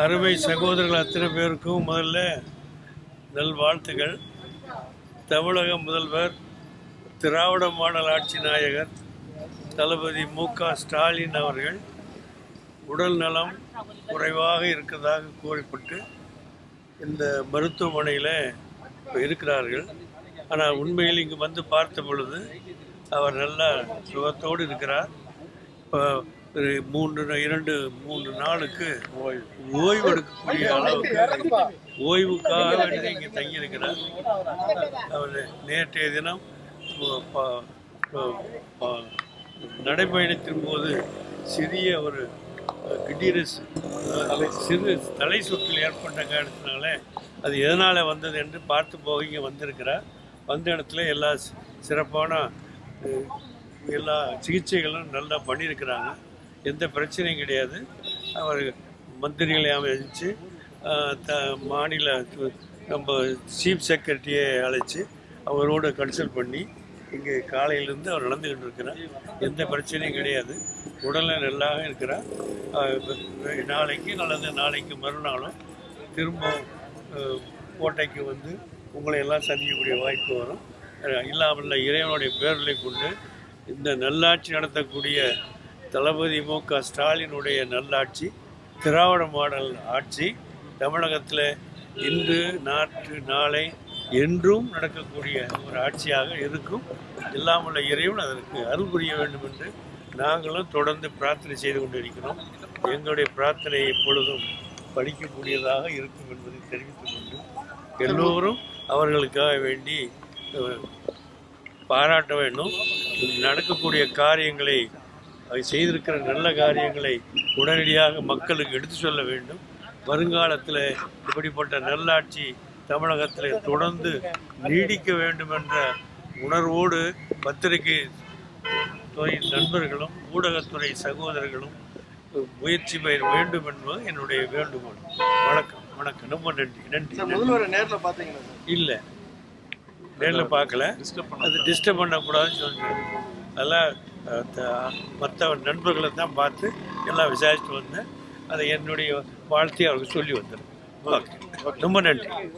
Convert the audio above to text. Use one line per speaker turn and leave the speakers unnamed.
அருமை சகோதரர்கள் அத்தனை பேருக்கும் முதல்ல நல்வாழ்த்துகள். தமிழக முதல்வர் திராவிட மாடல் ஆட்சி நாயகர் தளபதி மு க ஸ்டாலின் அவர்கள் உடல் நலம் குறைவாக இருக்கிறதாக கூறப்பட்டு இந்த மருத்துவமனையில் இப்போ இருக்கிறார்கள். ஆனால் உண்மையில் இங்கு வந்து பார்த்த பொழுது அவர் நல்லா சுகத்தோடு இருக்கிறார். இப்போ மூன்று இரண்டு மூன்று நாளுக்கு ஓய்வு எடுக்கக்கூடிய அளவுக்கு ஓய்வுக்காக வேண்டி இங்கே தங்கியிருக்கிறார். அவர் நேற்றைய தினம் நடைபயணத்தின் போது சிறிய ஒரு கிட்டீரஸ் சிறு தலை சுற்றில் ஏற்பட்ட காரணத்தினால அது எதனால் வந்தது என்று பார்த்து போக இங்கே வந்திருக்கிறார். வந்த இடத்துல எல்லா சிறப்பான எல்லா சிகிச்சைகளும் நல்லா பண்ணியிருக்கிறாங்க. எந்த பிரச்சனையும் கிடையாது. அவர் மந்திரிகளை அமைச்சு த மாநில நம்ம சீஃப் செக்ரட்டரியை அழைச்சி அவரோட கன்சல்ட் பண்ணி இங்கே காலையிலேருந்து அவர் நடந்துக்கிட்டு இருக்கிறார். எந்த பிரச்சனையும் கிடையாது. உடல்நிலை நல்லாக இருக்கிறார். நாளைக்கு நல்லது நாளைக்கு மறுநாளும் திரும்ப கோட்டைக்கு வந்து உங்களை எல்லாம் சந்திக்கக்கூடிய வாய்ப்பு வரும். இல்லாமல் இறைவனுடைய பேரலை கொண்டு இந்த நல்லாட்சி நடத்தக்கூடிய தளபதி மு க ஸ்டாலினுடைய நல்லாட்சி திராவிட மாடல் ஆட்சி தமிழகத்தில் இன்று நாற்று நாளை என்றும் நடக்கக்கூடிய ஒரு ஆட்சியாக இருக்கும். இல்லாமல் இறைவன் அதற்கு அருள் புரிய வேண்டும் என்று நாங்களும் தொடர்ந்து பிரார்த்தனை செய்து கொண்டிருக்கிறோம். எங்களுடைய பிரார்த்தனை எப்பொழுதும் படிக்கக்கூடியதாக இருக்கும் என்பதை தெரிவித்துக் கொண்டு எல்லோரும் அவர்களுக்காக வேண்டி பாராட்ட வேண்டும். நடக்கக்கூடிய காரியங்களை அவை செய்திருக்கிற நல்ல காரியங்களை உடனடியாக மக்களுக்கு எடுத்து சொல்ல வேண்டும். வருங்காலத்தில் இப்படிப்பட்ட நல்லாட்சி தமிழகத்தில் தொடர்ந்து நீடிக்க வேண்டும் என்ற உணர்வோடு பத்திரிகை துறை நண்பர்களும் ஊடகத்துறை சகோதரர்களும் முயற்சி பெற வேண்டும் என்பது என்னுடைய வேண்டுகோள். வணக்கம். வணக்கம். ரொம்ப நன்றி. நன்றி.
நேர்ல பாத்தீங்களா சார்?
இல்லை. நேரில் பார்க்கல. அது டிஸ்டர்ப் பண்ணக்கூடாதுன்னு சொல்லிட்டு அதெல்லாம் மற்ற நண்பர்களை தான் பார்த்து எல்லாம் விசாரிச்சுட்டு வந்தேன் அதை என்னுடைய வாழ்த்தையை அவருக்கு சொல்லி வந்தேன் ஓகே. ரொம்ப நன்றி.